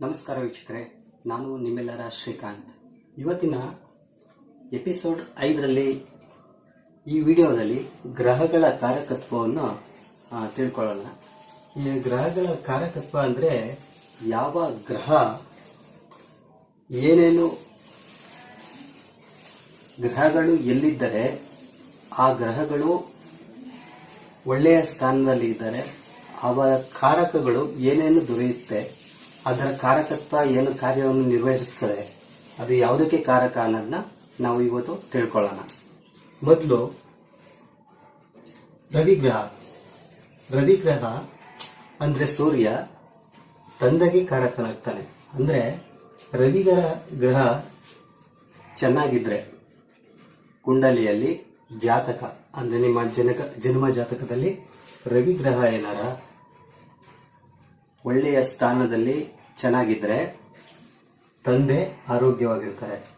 ನಮಸ್ಕಾರ ವೀಕ್ಷಕರೇ, ನಾನು ನಿಮ್ಮೆಲ್ಲರ ಶ್ರೀಕಾಂತ್. ಇವತ್ತಿನ ಎಪಿಸೋಡ್ ಐದರಲ್ಲಿ ಈ ವಿಡಿಯೋದಲ್ಲಿ ಗ್ರಹಗಳ ಕಾರಕತ್ವವನ್ನು ತಿಳ್ಕೊಳ್ಳೋಣ. ಈ ಗ್ರಹಗಳ ಕಾರಕತ್ವ ಅಂದರೆ ಯಾವ ಗ್ರಹ, ಏನೇನು ಗ್ರಹಗಳು ಎಲ್ಲಿದ್ದರೆ ಆ ಗ್ರಹಗಳು ಒಳ್ಳೆಯ ಸ್ಥಾನದಲ್ಲಿ ಇದ್ದರೆ ಅವರ ಕಾರಕಗಳು ಏನೇನು ದೊರೆಯುತ್ತೆ ಅದರ ಕಾರಕತ್ವ ಏನು ಕಾರ್ಯವನ್ನು ನಿರ್ವಹಿಸುತ್ತದೆ, ಅದು ಯಾವುದಕ್ಕೆ ಕಾರಕ ಅನ್ನೋದನ್ನ ನಾವು ಇವತ್ತು ತಿಳ್ಕೊಳ್ಳೋಣ. ಮೊದಲು ರವಿಗ್ರಹ. ರವಿಗ್ರಹ ಅಂದ್ರೆ ಸೂರ್ಯ, ತಂದೆಗೆ ಕಾರಕನಾಗ್ತಾನೆ. ಅಂದ್ರೆ ರವಿಗರ ಗ್ರಹ ಚೆನ್ನಾಗಿದ್ರೆ ಕುಂಡಲಿಯಲ್ಲಿ ಜಾತಕ, ಅಂದ್ರೆ ನಿಮ್ಮ ಜನಕ, ಜನ್ಮ ಜಾತಕದಲ್ಲಿ ರವಿಗ್ರಹ ಏನಾರ ಒಳ್ಳೆಯ ಸ್ಥಾನದಲ್ಲಿ ಚೆನ್ನಾಗಿದ್ರೆ ತಂದೆ ಆರೋಗ್ಯವಾಗಿರ್ತಾರೆ.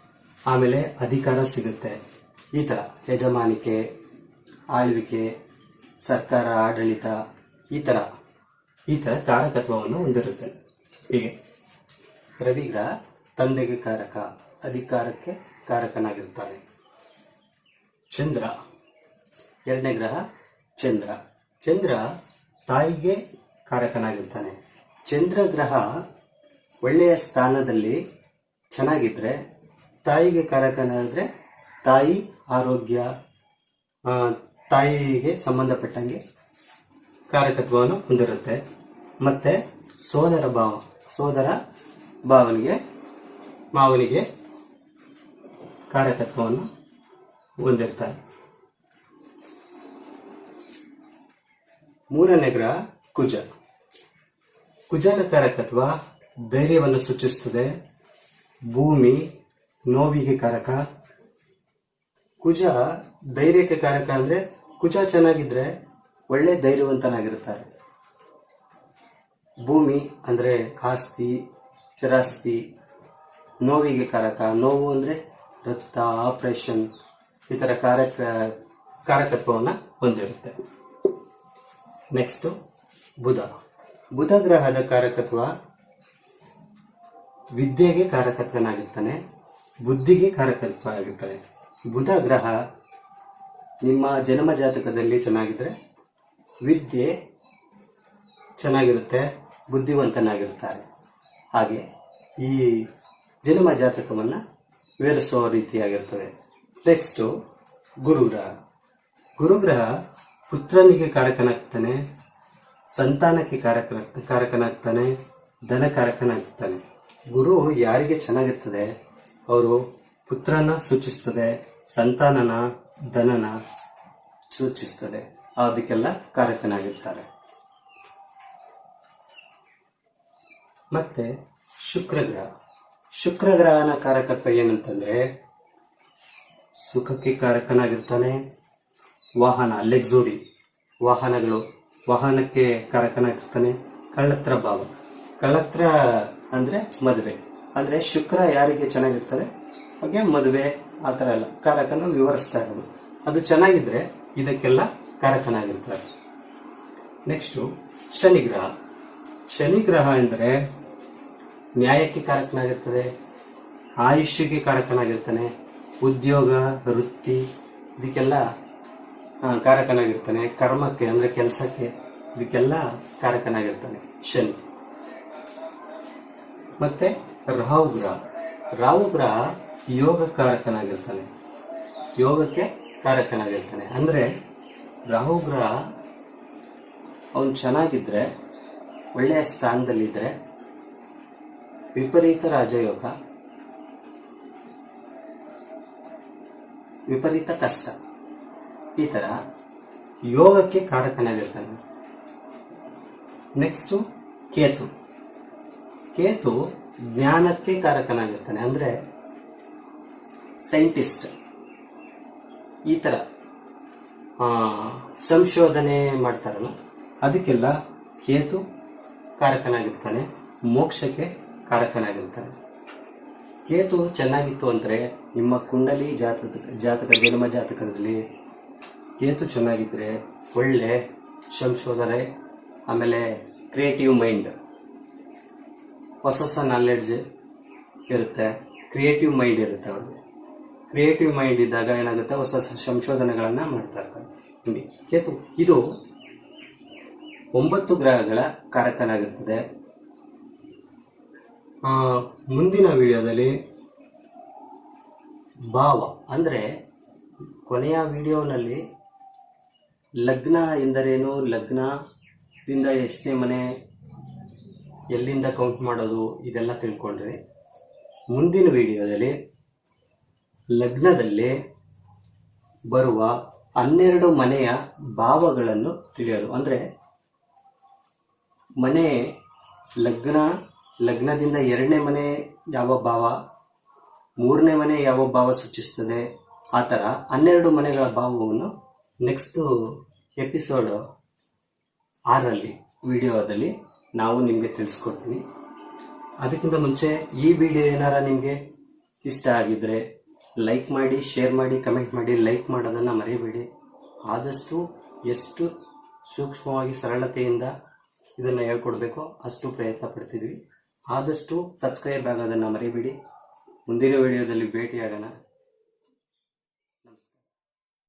ಆಮೇಲೆ ಅಧಿಕಾರ ಸಿಗುತ್ತೆ. ಈ ಥರ ಯಜಮಾನಿಕೆ, ಆಳ್ವಿಕೆ, ಸರ್ಕಾರ, ಆಡಳಿತ, ಈ ಥರ ಈ ಥರ ಕಾರಕತ್ವವನ್ನು ಹೊಂದಿರುತ್ತೆ. ಹೀಗೆ. ರವಿಗ್ರಹ ತಂದೆಗೆ ಕಾರಕ, ಅಧಿಕಾರಕ್ಕೆ ಕಾರಕನಾಗಿರ್ತಾನೆ. ಚಂದ್ರ, ಎರಡನೇ ಗ್ರಹ ಚಂದ್ರ. ಚಂದ್ರ ತಾಯಿಗೆ ಕಾರಕನಾಗಿರ್ತಾನೆ. ಚಂದ್ರ ಗ್ರಹ ಒಳ್ಳೆಯ ಸ್ಥಾನದಲ್ಲಿ ಚೆನ್ನಾಗಿದ್ದರೆ ತಾಯಿಗೆ ಕಾರಕನಾದ್ರೆ ತಾಯಿ ಆರೋಗ್ಯ ತಾಯಿಗೆ ಸಂಬಂಧಪಟ್ಟಂಗೆ ಕಾರಕತ್ವವನ್ನು ಹೊಂದಿರುತ್ತೆ. ಮತ್ತೆ ಸೋದರ ಭಾವ, ಸೋದರ ಭಾವನಿಗೆ, ಮಾವನಿಗೆ ಕಾರಕತ್ವವನ್ನು ಹೊಂದಿರ್ತಾರೆ. ಮೂರನೇ ಗ್ರಹ ಕುಜ. ಕುಜನ ಕಾರಕತ್ವ ಧೈರ್ಯವನ್ನು ಸೂಚಿಸುತ್ತದೆ. ಭೂಮಿ, ನೋವಿಗೆ ಕಾರಕ. ಕುಜ ಧೈರ್ಯಕ್ಕೆ ಕಾರಕ ಅಂದ್ರೆ ಕುಜ ಚೆನ್ನಾಗಿದ್ರೆ ಒಳ್ಳೆ ಧೈರ್ಯವಂತನಾಗಿರುತ್ತಾರೆ. ಭೂಮಿ ಅಂದ್ರೆ ಆಸ್ತಿ, ಚರಾಸ್ತಿ, ನೋವಿಗೆ ಕಾರಕ. ನೋವು ಅಂದ್ರೆ ರಕ್ತ, ಆಪರೇಷನ್, ಈ ತರ ಕಾರಕ, ಕಾರಕತ್ವವನ್ನು ಹೊಂದಿರುತ್ತೆ. ನೆಕ್ಸ್ಟ್ ಬುಧ. ಬುಧ ಗ್ರಹದ ಕಾರಕತ್ವ ವಿದ್ಯೆಗೆ ಕಾರಕತ್ವನಾಗಿರ್ತಾನೆ, ಬುದ್ಧಿಗೆ ಕಾರಕತ್ವ ಆಗಿರ್ತಾನೆ ಬುಧ ಗ್ರಹ ನಿಮ್ಮ ಜನ್ಮ ಜಾತಕದಲ್ಲಿ ಚೆನ್ನಾಗಿದ್ರೆ ವಿದ್ಯೆ ಚೆನ್ನಾಗಿರುತ್ತೆ, ಬುದ್ಧಿವಂತನಾಗಿರ್ತಾರೆ. ಹಾಗೆ ಈ ಜನ್ಮ ಜಾತಕವನ್ನು ವಿವರಿಸುವ ರೀತಿಯಾಗಿರ್ತದೆ. ನೆಕ್ಸ್ಟ್ ಗುರುಗ್ರಹ. ಗುರುಗ್ರಹ ಪುತ್ರನಿಗೆ ಕಾರಕನಾಗ್ತಾನೆ ಸಂತಾನಕ್ಕೆ ಕಾರಕ, ಕಾರಕನಾಗ್ತಾನೆ ಧನ ಕಾರಕನಾಗ್ತಾನೆ ಗುರು ಯಾರಿಗೆ ಚೆನ್ನಾಗಿರ್ತದೆ? ಅವರು ಪುತ್ರನ ಸೂಚಿಸ್ತದೆ, ಸಂತಾನನ, ಧನನ ಸೂಚಿಸ್ತದೆ. ಅದಕ್ಕೆಲ್ಲ ಕಾರಕನಾಗಿರ್ತಾರೆ. ಮತ್ತೆ ಶುಕ್ರ ಗ್ರಹ ಶುಕ್ರ ಗ್ರಹನ ಕಾರಕತ್ವ ಏನಂತಂದ್ರೆ, ಸುಖಕ್ಕೆ ಕಾರಕನಾಗಿರ್ತಾನೆ. ವಾಹನ ಲೆಕ್ಸುರಿ ವಾಹನಗಳು. ವಾಹನಕ್ಕೆ ಕಾರಕನಾಗಿರ್ತಾನೆ. ಕಳ್ಳತ್ರ ಭಾವ. ಕಳ್ಳತ್ರ ಅಂದ್ರೆ ಮದುವೆ. ಅಂದ್ರೆ ಶುಕ್ರ ಯಾರಿಗೆ ಚೆನ್ನಾಗಿರ್ತದೆ? ಹಾಗೆ ಮದುವೆ, ಆ ಥರ ಎಲ್ಲ. ಕಾರಕನ ವಿವರಿಸ್ತಾ ಇರೋದು. ಅದು ಚೆನ್ನಾಗಿದ್ರೆ ಇದಕ್ಕೆಲ್ಲ ಕಾರಕನಾಗಿರ್ತಾರೆ. ನೆಕ್ಸ್ಟು ಶನಿಗ್ರಹ. ಶನಿಗ್ರಹ ಎಂದರೆ ನ್ಯಾಯಕ್ಕೆ ಕಾರಕನಾಗಿರ್ತದೆ ಆಯುಷ್ಯಕ್ಕೆ ಕಾರಕನಾಗಿರ್ತಾನೆ, ಉದ್ಯೋಗ, ವೃತ್ತಿ, ಇದಕ್ಕೆಲ್ಲ ಕಾರಕನಾಗಿರ್ತಾನೆ. ಕರ್ಮಕ್ಕೆ ಅಂದ್ರೆ ಕೆಲಸಕ್ಕೆ ಇದಕ್ಕೆಲ್ಲ ಕಾರಕನಾಗಿರ್ತಾನೆ, ಶನಿ. ಮತ್ತೆ ರಾಹು ಗ್ರಹ ರಾಹು ಗ್ರಹ ಯೋಗ ಕಾರಕನಾಗಿರ್ತಾನೆ ಯೋಗಕ್ಕೆ ಕಾರಕನಾಗಿರ್ತಾನೆ. ಅಂದ್ರೆ ರಾಹು ಗ್ರಹ ಅವನು ಚೆನ್ನಾಗಿದ್ರೆ, ಒಳ್ಳೆಯ ಸ್ಥಾನದಲ್ಲಿದ್ರೆ, ವಿಪರೀತ ರಾಜಯೋಗ, ವಿಪರೀತ ಕಷ್ಟ. ಈ ತರ ಯೋಗಕ್ಕೆ ಕಾರಕನಾಗಿರ್ತಾನೆ. ನೆಕ್ಸ್ಟ್ ಕೇತು. ಕೇತು ಜ್ಞಾನಕ್ಕೆ ಕಾರಕನಾಗಿರ್ತಾನೆ. ಅಂದ್ರೆ ಸೈಂಟಿಸ್ಟ್ ಈ ಆ, ಸಂಶೋಧನೆ ಮಾಡ್ತಾರಲ್ಲ ಅದಕ್ಕೆಲ್ಲ ಕೇತು ಕಾರಕನಾಗಿರ್ತಾನೆ ಮೋಕ್ಷಕ್ಕೆ ಕಾರಕನಾಗಿರ್ತಾನೆ. ಕೇತು ಚೆನ್ನಾಗಿತ್ತು ಅಂದ್ರೆ ನಿಮ್ಮ ಕುಂಡಲಿ ಜಾತಕ ಜಾತಕ ಜನ್ಮ ಜಾತಕದಲ್ಲಿ ಕೇತು ಚೆನ್ನಾಗಿದ್ರೆ ಒಳ್ಳೆ ಸಂಶೋಧನೆ ಆಮೇಲೆ ಕ್ರಿಯೇಟಿವ್ ಮೈಂಡ್ ಹೊಸ ಹೊಸ ನಾಲೆಡ್ಜ್ ಇರುತ್ತೆ. ಕ್ರಿಯೇಟಿವ್ ಮೈಂಡ್ ಇರುತ್ತೆ ಅವ್ರಿಗೆ ಕ್ರಿಯೇಟಿವ್ ಮೈಂಡ್ ಇದ್ದಾಗ ಏನಾಗುತ್ತೆ? ಹೊಸ ಹೊಸ ಸಂಶೋಧನೆಗಳನ್ನ ಮಾಡ್ತಾ ಇರ್ತಾರೆ. ಕೇತು, ಇದು ಒಂಬತ್ತು ಗ್ರಹಗಳ ಕಾರಕನಾಗಿರ್ತದೆ. ಮುಂದಿನ ವಿಡಿಯೋದಲ್ಲಿ ಭಾವ, ಅಂದ್ರೆ ಕೊನೆಯ ವಿಡಿಯೋನಲ್ಲಿ ಲಗ್ನ ಎಂದರೇನು? ಲಗ್ನದಿಂದ ಎಷ್ಟನೇ ಮನೆ ಎಲ್ಲಿಂದ ಕೌಂಟ್ ಮಾಡೋದು? ಇದೆಲ್ಲ ತಿಳ್ಕೊಂಡ್ರಿ ಮುಂದಿನ ವಿಡಿಯೋದಲ್ಲಿ ಲಗ್ನದಲ್ಲಿ ಬರುವ ಹನ್ನೆರಡು ಮನೆಯ ಭಾವಗಳನ್ನು ತಿಳಿಯೋದು. ಅಂದರೆ ಮನೆ ಲಗ್ನ, ಲಗ್ನದಿಂದ ಎರಡನೇ ಮನೆ ಯಾವ ಭಾವ, ಮೂರನೇ ಮನೆ ಯಾವ ಭಾವ ಸೂಚಿಸ್ತದೆ? ಆ ಥರ ಹನ್ನೆರಡು ಮನೆಗಳ ಭಾವವನ್ನು ನೆಕ್ಸ್ಟ್ ಎಪಿಸೋಡ್ ಆರಲ್ಲಿ ವಿಡಿಯೋದಲ್ಲಿ ನಾವು ನಿಮಗೆ ತಿಳಿಸ್ಕೊಡ್ತೀನಿ. ಅದಕ್ಕಿಂತ ಮುಂಚೆ ಈ ವಿಡಿಯೋ ಏನಾರ ನಿಮಗೆ ಇಷ್ಟ ಆಗಿದ್ರೆ ಲೈಕ್ ಮಾಡಿ ಶೇರ್ ಮಾಡಿ ಕಮೆಂಟ್ ಮಾಡಿ ಲೈಕ್ ಮಾಡೋದನ್ನು ಮರೆಯಬೇಡಿ ಆದಷ್ಟು ಎಷ್ಟು ಸೂಕ್ಷ್ಮವಾಗಿ, ಸರಳತೆಯಿಂದ ಇದನ್ನು ಹೇಳ್ಕೊಡ್ಬೇಕೋ ಅಷ್ಟು ಪ್ರಯತ್ನ ಪಡ್ತಿದ್ವಿ. ಆದಷ್ಟು ಸಬ್ಸ್ಕ್ರೈಬ್ ಆಗೋದನ್ನು ಮರಿಬೇಡಿ. ಮುಂದಿನ ವಿಡಿಯೋದಲ್ಲಿ ಭೇಟಿಯಾಗೋಣ.